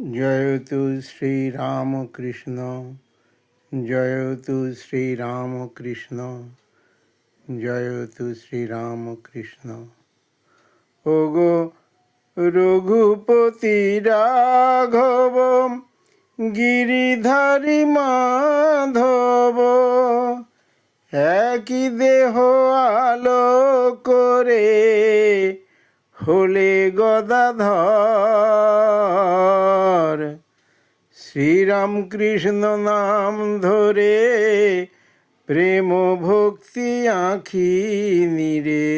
জয়তু শ্রীরামকৃষ্ণ জয়তু শ্রীরামকৃষ্ণ জয়তু শ্রীরামকৃষ্ণ। ওগো রঘুপতি রাঘব গিরিধারী মাধব, একই দেহ আলো করে হলে গদাধর। শ্রীরামকৃষ্ণ নাম ধরে প্রেম ভক্তি আঁখি নিরে।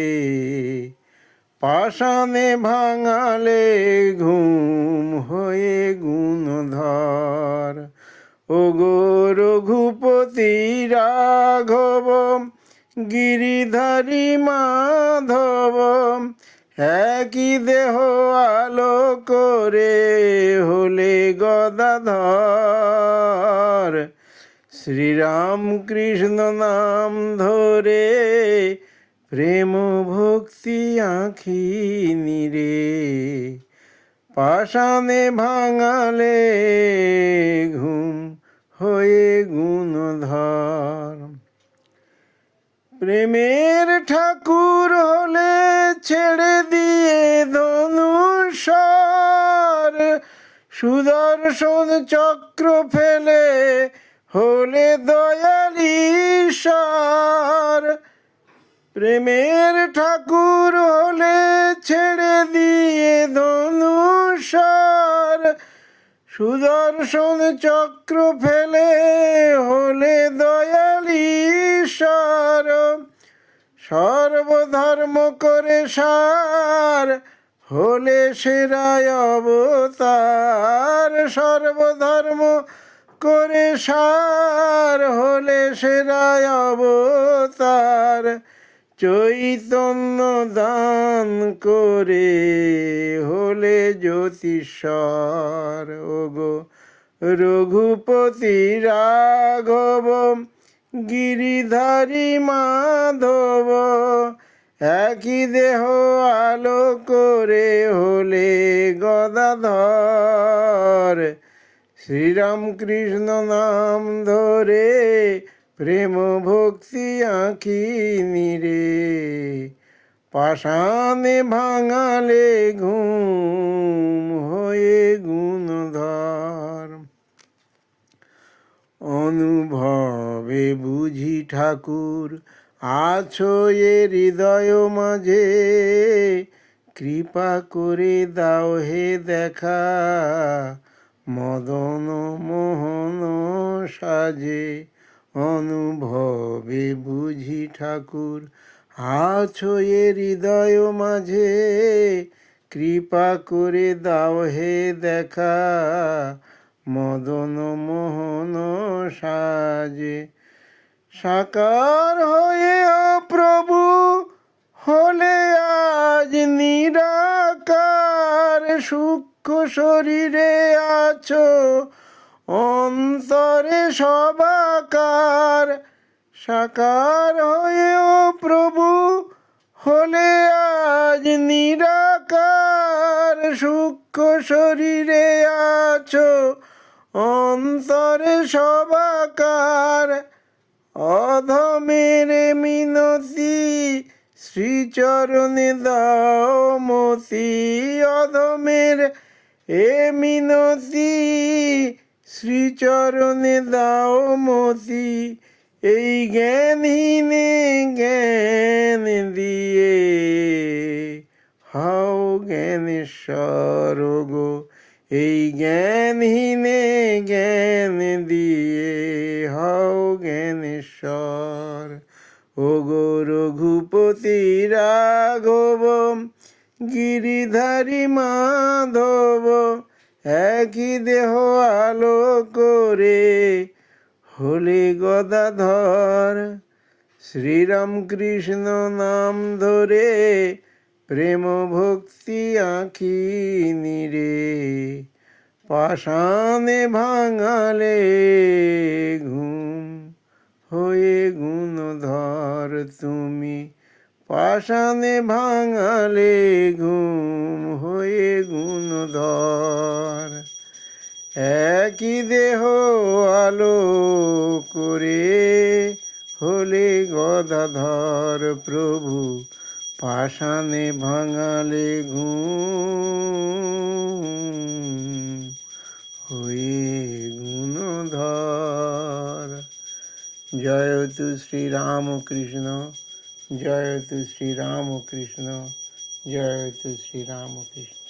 পাষাণে ভাঙালে ঘুম হয়ে গুণধর। ও গো রঘুপতি রাঘব গিরিধারী মাধব একই দেহ আলো করে হলে গদাধর। শ্রীরাম কৃষ্ণ নাম ধরে প্রেম ভক্তি আঁখি নিরে। পাষাণে ভাঙালে ঘুম হয়ে গুণধর। প্রেমের ঠাকুর হলে ছেড়ে দিয়ে ধনুষর সুদর্শন চক্র ফেলে হলে দয়ালীশ্বর প্রেমের ঠাকুর হলে ছেড়ে দিয়ে ধনুষর সুদর্শন চক্র ফেলে হলে দয়ালীশ্বর সর্বধর্ম করে সার হলে সেরায় অবতার। সর্বধর্ম করে সার হলে সেরায় অবতার। চৈতন্য দান করে হলে জ্যোতিষর। ওগো রঘুপতি রাঘব গিরিধারী মাধব, একই দেহ আলো করে হলে গদাধর। শ্রীরামকৃষ্ণ নাম ধরে প্রেম ভক্তি আঁখি নিরে। পাষাণে ভাঙালে ঘুম হয়ে গুণধর। অনুভবে বুঝি ঠাকুর, আছো এ হৃদয় মাঝে। কৃপা করে দাও হে দেখা, মদন মোহন সাজে। অনুভবে বুঝি ঠাকুর, আছো এ হৃদয় মাঝে। কৃপা করে দাও হে দেখা মদন মোহন সাজে, সাকার হয়ে প্রভু হলে আজ নিরাকার, সূক্ষ্ম শরীরে আছো, অন্তরে সবাকার। সাকার হয়ে ও প্রভু হলে আজ নিরাকার, সূক্ষ্ম শরীরে আছো অন্তরে সবাকার অধমের মিনতি, শ্রীচরণে দাও মতি। অধমের এ মিনতি, শ্রীচরণে দাও এই জ্ঞানহীনে জ্ঞান দিয়ে হাও জ্ঞানেশ্বর গো। এই জ্ঞানহীনে জ্ঞান দিয়ে হও জ্ঞানেশ্বর। ও গো রঘুপতি রাঘব, গিরিধারী মাধব, একই দেহ আলো করে হলে গদাধর। শ্রীরামকৃষ্ণ নাম ধরে প্রেম ভক্তি আঁখি নিরে পাষাণে ভাঙালে ঘুম হয়ে গুণধর তুমি, পাষাণে ভাঙালে ঘুম হয়ে গুণধর। একই দেহ আলো করে হলে গদাধর প্রভু পাষাণে ভাঙালে ঘুম হয়ে গুণধর। জয় তু শ্রীরামকৃষ্ণ জয় তু শ্রীরামকৃষ্ণ জয় তু শ্রীরামকৃষ্ণ